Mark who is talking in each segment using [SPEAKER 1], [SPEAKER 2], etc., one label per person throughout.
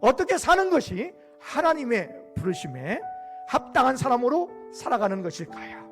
[SPEAKER 1] 어떻게 사는 것이 하나님의 부르심에 합당한 사람으로 살아가는 것일까요?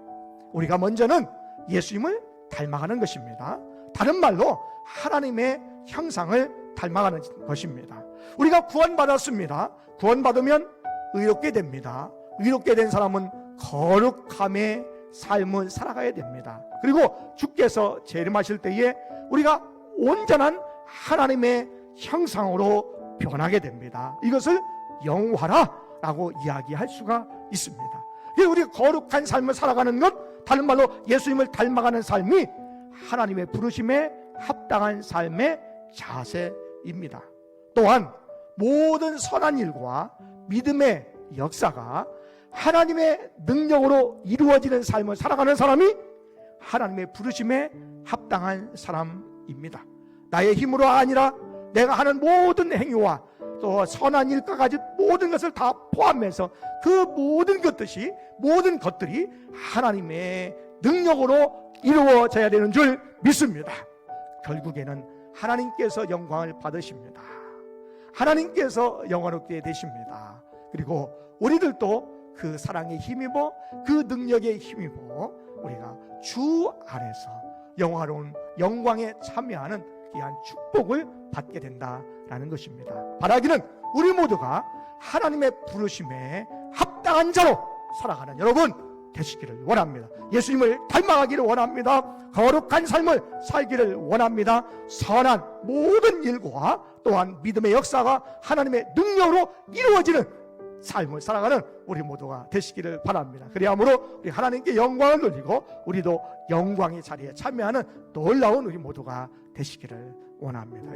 [SPEAKER 1] 우리가 먼저는 예수님을 닮아가는 것입니다. 다른 말로 하나님의 형상을 닮아가는 것입니다. 우리가 구원받았습니다. 구원받으면 의롭게 됩니다. 의롭게 된 사람은 거룩함의 삶을 살아가야 됩니다. 그리고 주께서 재림하실 때에 우리가 온전한 하나님의 형상으로 변하게 됩니다. 이것을 영화라라고 이야기할 수가 있습니다. 우리 거룩한 삶을 살아가는 것, 다른 말로 예수님을 닮아가는 삶이 하나님의 부르심에 합당한 삶의 자세입니다. 또한 모든 선한 일과 믿음의 역사가 하나님의 능력으로 이루어지는 삶을 살아가는 사람이 하나님의 부르심에 합당한 사람입니다. 나의 힘으로 아니라 내가 하는 모든 행위와 또 선한 같이 모든 것을 다 포함해서 그 모든 것들이 모든 것들이 하나님의 능력으로 이루어져야 되는 줄 믿습니다. 결국에는 하나님께서 영광을 받으십니다. 하나님께서 영원롭게 되십니다. 그리고 우리들도 그 사랑에 힘입어 그 능력에 힘입어 우리가 주 안에서 영화로운 영광에 참여하는 귀한 축복을 받게 된다라는 것입니다. 바라기는 우리 모두가 하나님의 부르심에 합당한 자로 살아가는 여러분 되시기를 원합니다. 예수님을 닮아가기를 원합니다. 거룩한 삶을 살기를 원합니다. 선한 모든 일과 또한 믿음의 역사가 하나님의 능력으로 이루어지는 삶을 살아가는 우리 모두가 되시기를 바랍니다. 그리함으로 우리 하나님께 영광을 돌리고 우리도 영광의 자리에 참여하는 놀라운 우리 모두가 되시기를 원합니다.